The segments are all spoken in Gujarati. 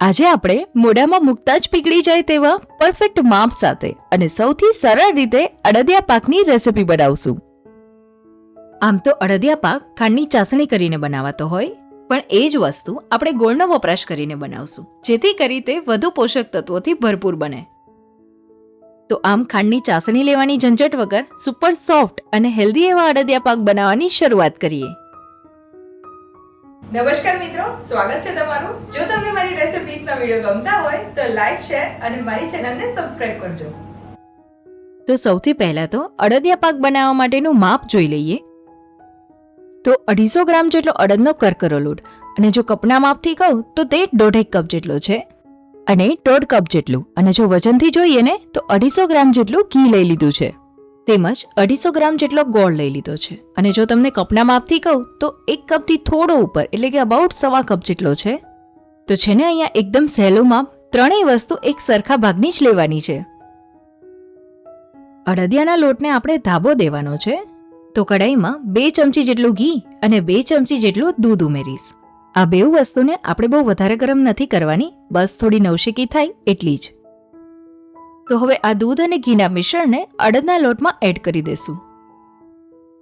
આજે આપણે મોઢામાં મૂકતા જ પીગળી જાય તેવા પરફેક્ટ માપ સાથે અને સૌથી સરળ રીતે અડદિયા પાકની રેસિપી બનાવશું. આમ તો અડદિયા પાક ખાંડની ચાસણી કરીને બનાવાતો હોય, પણ એ જ વસ્તુ આપણે ગોળનો વપરાશ કરીને બનાવશું, જેથી કરી તે વધુ પોષક તત્વોથી ભરપૂર બને. તો આમ ખાંડની ચાસણી લેવાની ઝંઝટ વગર સુપર સોફ્ટ અને હેલ્ધી એવા અડદિયા પાક બનાવવાની શરૂઆત કરીએ. નમસ્કાર મિત્રો, સ્વાગત છે તમારું. જો તમને મારી રેસિપીઝના વીડિયો ગમતા હોય, તો લાઈક શેર અને મારી ચેનલને સબસ્ક્રાઇબ કરજો. તો સૌથી પહેલા તો અડદિયા પાક બનાવવા માટેનું માપ જોઈ લઈએ. તો અઢીસો ગ્રામ જેટલો અડદનો કરકરો લોટ. અને જો કપના માપથી કહું, તો તે દોઢેક કપ જેટલો છે. અને દોઢ કપ જેટલું. અને જો વજનથી જોઈએ ને, તો અઢીસો ગ્રામ જેટલું ઘી લઈ લીધું છે. તેમજ અઢીસો ગ્રામ જેટલો ગોળ લઈ લીધો છે. અને જો તમને કપના માપથી કહું, તો એક કપથી થોડો ઉપર, એટલે કે અબાઉટ સવા કપ જેટલો છે. તો છે ને અહીંયા એકદમ સહેલું માપ, ત્રણેય વસ્તુ એક સરખા ભાગની જ લેવાની છે. અડદિયાના લોટને આપણે ધાબો દેવાનો છે. તો કડાઈમાં બે ચમચી જેટલું ઘી અને બે ચમચી જેટલું દૂધ ઉમેરીશ. આ બેઉ વસ્તુને આપણે બહુ વધારે ગરમ નથી કરવાની, બસ થોડી નવશેકી થાય એટલી જ. તો હવે આ દૂધ અને ઘીના મિશ્રણને અડદના લોટમાં એડ કરી દેશું.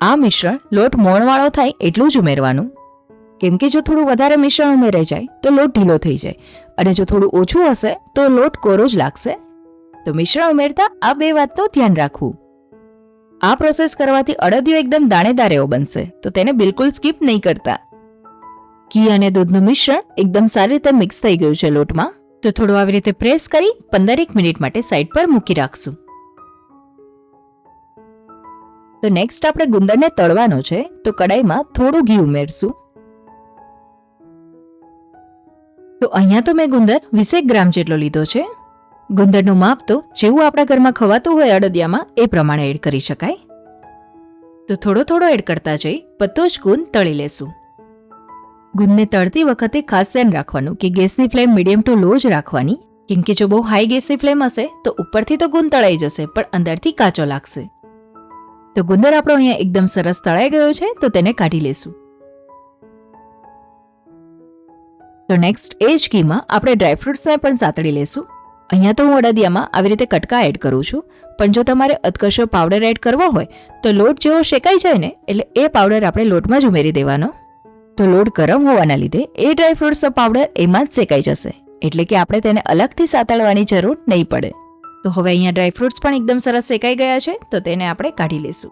આ મિશ્રણ લોટ મોણવાળો થાય એટલું જ ઉમેરવાનું. કેમ કે જો થોડું વધારે મિશ્રણ ઉમેરાઈ જાય, તો લોટ ઢીલો થઈ જાય. અને જો થોડું ઓછું હશે, તો લોટ કોરો જ લાગશે. તો મિશ્રણ ઉમેરતા આ બે વાતનું ધ્યાન રાખવું. આ પ્રોસેસ કરવાથી અડદિયો એકદમ દાણેદાર એવો બનશે, તો તેને બિલકુલ સ્કીપ નહીં કરતા. ઘી અને દૂધનું મિશ્રણ એકદમ સારી રીતે મિક્સ થઈ ગયું છે લોટમાં. તો થોડું આવી રીતે પ્રેસ કરી પંદરેક મિનિટ માટે સાઈડ પર મૂકી રાખશું. તો નેક્સ્ટ આપણે ગુંદરને તળવાનો છે, તો કડાઈમાં થોડું ઘી ઉમેરશું. તો અહીંયા તો મેં ગુંદર વીસેક ગ્રામ જેટલો લીધો છે. ગુંદરનું માપ તો જેવું આપણા ઘરમાં ખવાતું હોય અડદિયામાં એ પ્રમાણે એડ કરી શકાય. તો થોડો થોડો એડ કરતા જઈ બધો જ ગુંદ તળી લેશું. ગુંદને તળતી વખતે ખાસ ધ્યાન રાખવાનું કે ગેસની ફ્લેમ મીડિયમ ટુ લો જ રાખવાની. કેમ કે જો બહુ હાઈ ગેસની ફ્લેમ હશે, તો ઉપરથી તો ગુંદ તળાઈ જશે, પણ અંદરથી કાચો લાગશે. તો ગુંદર આપણો અહીંયા એકદમ સરસ તળાઈ ગયો છે, તો તેને કાઢી લેશું. તો નેક્સ્ટ એ જ ઘીમાં આપણે ડ્રાયફ્રૂટ્સને પણ સાતળી લેશું. અહીંયા તો હું અડદિયામાં આવી રીતે કટકા એડ કરું છું, પણ જો તમારે અધકશો પાવડર એડ કરવો હોય, તો લોટ જેવો શેકાઈ જાય ને, એટલે એ પાવડર આપણે લોટમાં જ ઉમેરી દેવાનો. તો લોટ ગરમ હોવાના લીધે એ ડ્રાયફ્રૂટ્સનો પાવડર એમાં જ શેકાઈ જશે. એટલે કે આપણે તેને અલગથી સાતળવાની જરૂર નહીં પડે. તો હવે અહીંયા ડ્રાયફ્રૂટ્સ પણ એકદમ સરસ શેકાઈ ગયા છે, તો તેને આપણે કાઢી લઈશું.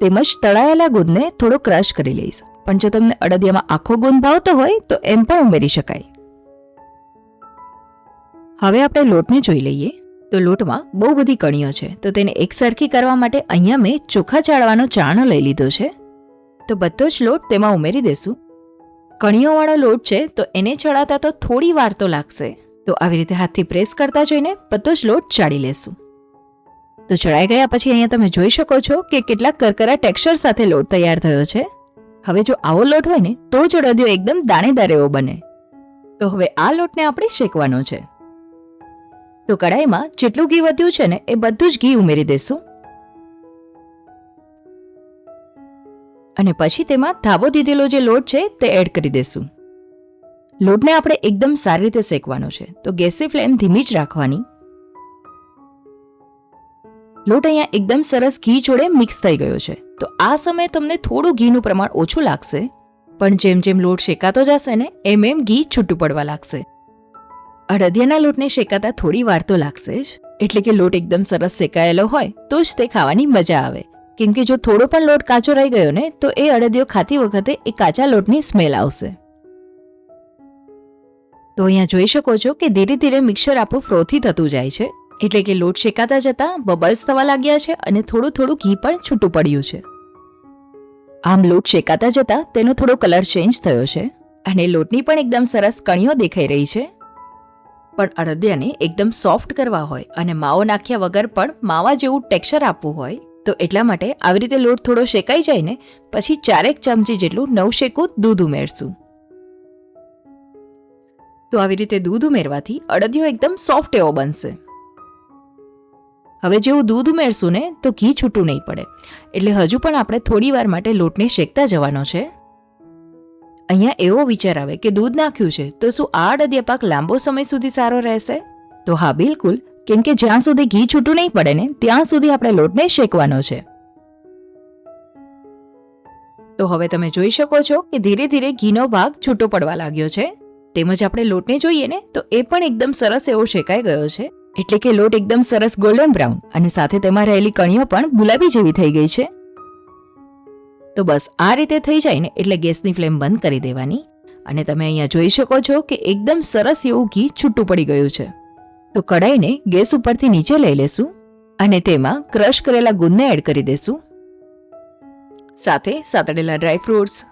તેમજ તળાયેલા ગુંદને થોડો ક્રશ કરી લઈશ. પણ જો તમને અડદિયામાં આખો ગુંદ ભાવતો હોય, તો એમ પણ ઉમેરી શકાય. હવે આપણે લોટને જોઈ લઈએ. તો લોટમાં બહુ બધી કણીઓ છે, તો તેને એકસરખી કરવા માટે અહીંયા મેં ચોખા ચાળવાનો ચાણો લઈ લીધો છે. તો બધો જ લોટ તેમાં ઉમેરી દેશું કણીઓવાળો લોટ છે તો એને ચડાતા તો થોડી વાર તો લાગશે. તો આવી રીતે હાથથી પ્રેસ કરતા જઈને બધો જ લોટ ચાળી લેશું તો ચડાઈ ગયા પછી અહીંયા તમે જોઈ શકો છો કે કેટલાક કરકરા ટેક્સચર સાથે લોટ તૈયાર થયો છે. હવે જો આવો લોટ હોય ને, તો જ અડદિયો એકદમ દાણેદાર એવો બને. તો હવે આ લોટને આપણે શેકવાનો છે. તો કડાઈમાં જેટલું ઘી વધ્યું છે ને, એ બધું જ ઘી ઉમેરી દેશું અને પછી તેમાં ધાબો દીધેલો જે લોટ છે તે એડ કરી દેશું. લોટને આપણે એકદમ સારી રીતે શેકવાનો છે. તો ગેસની ફ્લેમ ધીમી જ રાખવાની. લોટ અહીંયા એકદમ સરસ ઘી જોડે મિક્સ થઈ ગયો છે. તો આ સમયે તમને થોડું ઘીનું પ્રમાણ ઓછું લાગશે. પણ જેમ જેમ લોટ શેકાતો જશે ને, એમ એમ ઘી છૂટું પડવા લાગશે. અડદિયાના લોટને શેકાતા થોડી વાર તો લાગશે જ. એટલે કે લોટ એકદમ સરસ શેકાયેલો હોય, તો જ તે ખાવાની મજા આવે. કેમ કે જો થોડો પણ લોટ કાચો રહી ગયો ને, તો એ અડદિયો ખાતી વખતે એ કાચા લોટની સ્મેલ આવશે. તો અહીંયા જોઈ શકો છો કે ધીરે ધીરે મિક્સર આપણું ફ્રોથી થતું જાય છે, એટલે કે લોટ શેકાતા જતા બબલ્સ થવા લાગ્યા છે અને થોડું થોડું ઘી પણ છૂટું પડ્યું છે. આમ લોટ શેકાતા જતા તેનો થોડો કલર ચેન્જ થયો છે અને લોટની પણ એકદમ સરસ કણીઓ દેખાઈ રહી છે. પણ અડદિયાને એકદમ સોફ્ટ કરવા હોય અને માવો નાખ્યા વગર પણ માવા જેવું ટેક્સચર આપવું હોય તો એટલા માટે આવી રીતે લોટ થોડો શેકાઈ જાય ને, પછી ચારેક ચમચી જેટલું નવશેકું દૂધ ઉમેરશું. તો આવી રીતે દૂધ ઉમેરવાથી અડદિયો એકદમ સોફ્ટ એવો બનશે. હવે જેવું દૂધ ઉમેરશું ને, તો ઘી છૂટું નહીં પડે. એટલે હજુ પણ આપણે થોડી વાર માટે લોટને શેકતા જવાનો છે. અહીંયા એવો વિચાર આવે કે દૂધ નાખ્યું છે, તો શું આ અડદિયા પાક લાંબો સમય સુધી સારો રહેશે? તો હા, બિલકુલ. કેમ કે જ્યાં સુધી ઘી છૂટું નહીં પડે ને, ત્યાં સુધી આપણે લોટને શેકવાનો છે. તો હવે તમે જોઈ શકો છો કે ધીરે ધીરે ઘીનો ભાગ છૂટો પડવા લાગ્યો છે. તેમજ આપણે લોટને જોઈએ ને, તો એ પણ એકદમ સરસ એવો શેકાઈ ગયો છે. એટલે કે લોટ એકદમ સરસ ગોલ્ડન બ્રાઉન અને સાથે તેમાં રહેલી કણીઓ પણ ગુલાબી જેવી થઈ ગઈ છે. તો બસ આ રીતે થઈ જાય ને, એટલે ગેસની ફ્લેમ બંધ કરી દેવાની. અને તમે અહીંયા જોઈ શકો છો કે એકદમ સરસ એવું ઘી છૂટું પડી ગયું છે. તો કડાઈને ગેસ ઉપરથી નીચે લઈ લેશું અને તેમાં ક્રશ કરેલા ગુંદને એડ કરી દેશું. સાથે સાતડેલા ડ્રાય ફ્રૂટ્સ.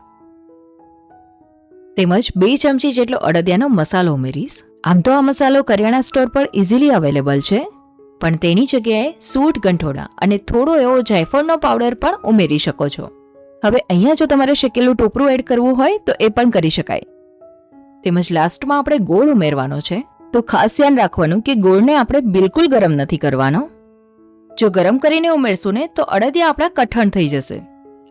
તેમજ બે ચમચી જેટલો અડદિયાનો મસાલો ઉમેરીશ. આમ તો આ મસાલો કરિયાણા સ્ટોર પર ઇઝીલી અવેલેબલ છે. પણ તેની જગ્યાએ સૂટ ગંઠોડા અને થોડો એવો જાયફળનો પાવડર પણ ઉમેરી શકો છો. હવે અહીંયા જો તમારે શેકેલું ટોપરું એડ કરવું હોય તો એ પણ કરી શકાય. તેમજ લાસ્ટમાં આપણે ગોળ ઉમેરવાનો છે. તો ખાસ ધ્યાન રાખવાનું કે ગોળને આપણે બિલકુલ ગરમ નથી કરવાનો. જો ગરમ કરીને ઉમેરશું ને, તો અડદિયા આપણા કઠણ થઈ જશે.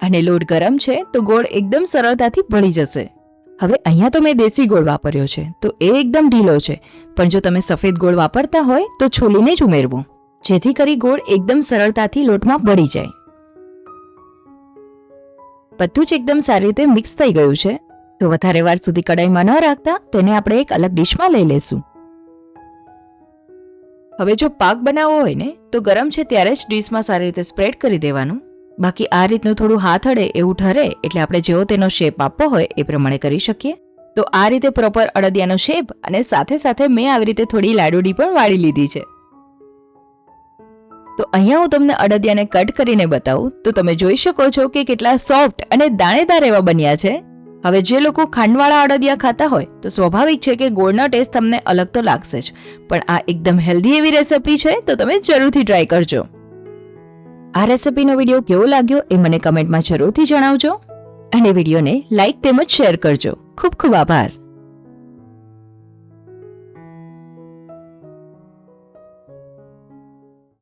અને લોટ ગરમ છે, તો ગોળ એકદમ સરળતાથી ભળી જશે. હવે અહીંયા તો મેં દેશી ગોળ વાપર્યો છે, તો એ એકદમ ઢીલો છે. પણ જો તમે સફેદ ગોળ વાપરતા હોય, તો છોલીને જ ઉમેરવું. જેથી કરી ગોળ એકદમ સરળતાથી લોટમાં ભળી જાય. બધું જ એકદમ સારી રીતે મિક્સ થઈ ગયું છે. તો વધારે વાર સુધી કડાઈમાં ન રાખતા, તેને આપણે એક અલગ ડિશમાં લઈ લેશું. હવે જો પાક બનાવવો હોય ને, તો ગરમ છે ત્યારે જ ડીશમાં સારી રીતે સ્પ્રેડ કરી દેવાનું. બાકી આ રીતનું થોડું હાથ અડે એવું ઠરે એટલે આપણે જેવો તેનો શેપ આપવો હોય એ પ્રમાણે કરી શકીએ. તો આ રીતે પ્રોપર અડદિયાનો શેપ અને સાથે સાથે મેં આવી રીતે થોડી લાડુડી પણ વાળી લીધી છે. તો અહીંયા હું તમને અડદિયાને કટ કરીને બતાવું. તો તમે જોઈ શકો છો કે કેટલા સોફ્ટ અને દાણેદાર એવા બન્યા છે. હવે જે લોકો ખાંડવાળા અડદિયા ખાતા હોય, તો સ્વાભાવિક છે કે ગોળનો ટેસ્ટ તમને અલગ તો લાગશે જ. પણ આ એકદમ હેલ્ધી એવી રેસિપી છે, તો તમે જરૂરથી ટ્રાય કરજો. આ રેસિપીનો વીડિયો કેવો લાગ્યો એ મને કમેન્ટમાં જરૂરથી જણાવજો. અને વિડીયોને લાઇક તેમજ શેર કરજો. ખૂબ ખૂબ આભાર.